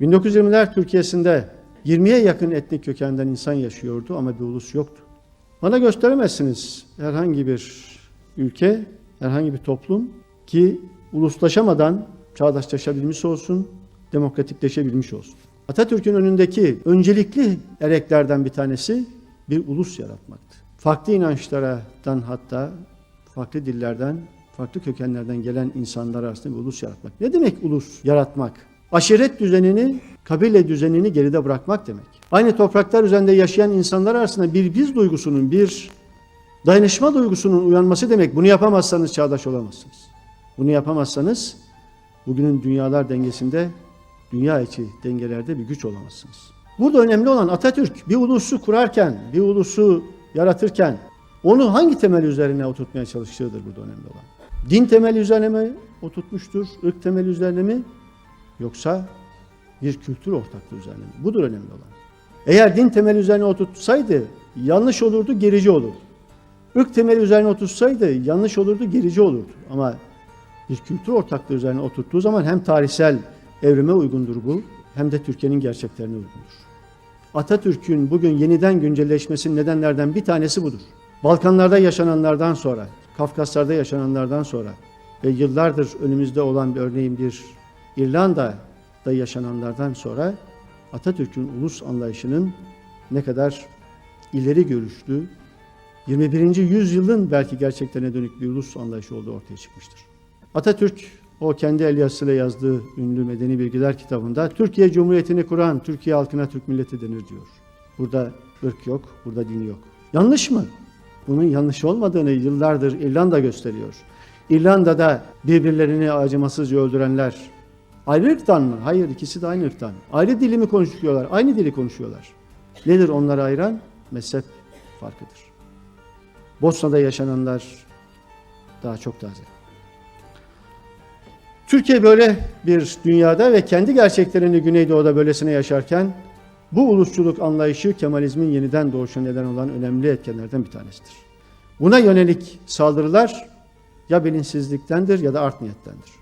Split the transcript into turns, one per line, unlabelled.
1920'ler Türkiye'sinde 20'ye yakın etnik kökenden insan yaşıyordu ama bir ulus yoktu. Bana gösteremezsiniz herhangi bir ülke, herhangi bir toplum ki uluslaşamadan çağdaşlaşabilmiş olsun, demokratikleşebilmiş olsun. Atatürk'ün önündeki öncelikli ereklerden bir tanesi bir ulus yaratmaktı. Farklı inançlardan hatta farklı dillerden, farklı kökenlerden gelen insanlar arasında bir ulus yaratmak. Ne demek ulus yaratmak? Aşiret düzenini, kabile düzenini geride bırakmak demek. Aynı topraklar üzerinde yaşayan insanlar arasında bir biz duygusunun, bir dayanışma duygusunun uyanması demek. Bunu yapamazsanız çağdaş olamazsınız. Bunu yapamazsanız bugünün dünyalar dengesinde, dünya içi dengelerde bir güç olamazsınız. Burada önemli olan Atatürk bir ulusu kurarken, bir ulusu yaratırken onu hangi temel üzerine oturtmaya çalıştığıdır burada önemli olan. Din temeli üzerine mi oturtmuştur, ırk temeli üzerine mi yoksa bir kültür ortaklığı üzerine mi? Budur önemli olan. Eğer din temeli üzerine oturtsaydı yanlış olurdu, gerici olurdu. Irk temeli üzerine otursaydı yanlış olurdu, gerici olurdu. Ama bir kültür ortaklığı üzerine oturttuğu zaman hem tarihsel evrime uygundur bu hem de Türkiye'nin gerçeklerine uygundur. Atatürk'ün bugün yeniden güncelleşmesinin nedenlerden bir tanesi budur. Balkanlarda yaşananlardan sonra, Kafkaslar'da yaşananlardan sonra ve yıllardır önümüzde olan bir örneğin bir İrlanda'da yaşananlardan sonra Atatürk'ün ulus anlayışının ne kadar ileri görüşlü, 21. yüzyılın belki gerçeklerine dönük bir ulus anlayışı olduğu ortaya çıkmıştır. Atatürk o kendi el yazısıyla yazdığı ünlü Medeni Bilgiler kitabında Türkiye Cumhuriyeti'ni kuran Türkiye halkına Türk milleti denir diyor. Burada ırk yok, burada din yok. Yanlış mı? Bunun yanlış olmadığını yıllardır İrlanda gösteriyor. İrlanda'da birbirlerini acımasızca öldürenler ayrı ırktan mı? Hayır ikisi de aynı ırktan. Ayrı dili mi konuşuyorlar? Aynı dili konuşuyorlar. Nedir onları ayıran? Mezhep farkıdır. Bosna'da yaşananlar daha çok taze. Türkiye böyle bir dünyada ve kendi gerçeklerini Güneydoğu'da böylesine yaşarken bu ulusçuluk anlayışı Kemalizmin yeniden doğuşuna neden olan önemli etkenlerden bir tanesidir. Buna yönelik saldırılar ya bilinçsizliktendir ya da art niyettendir.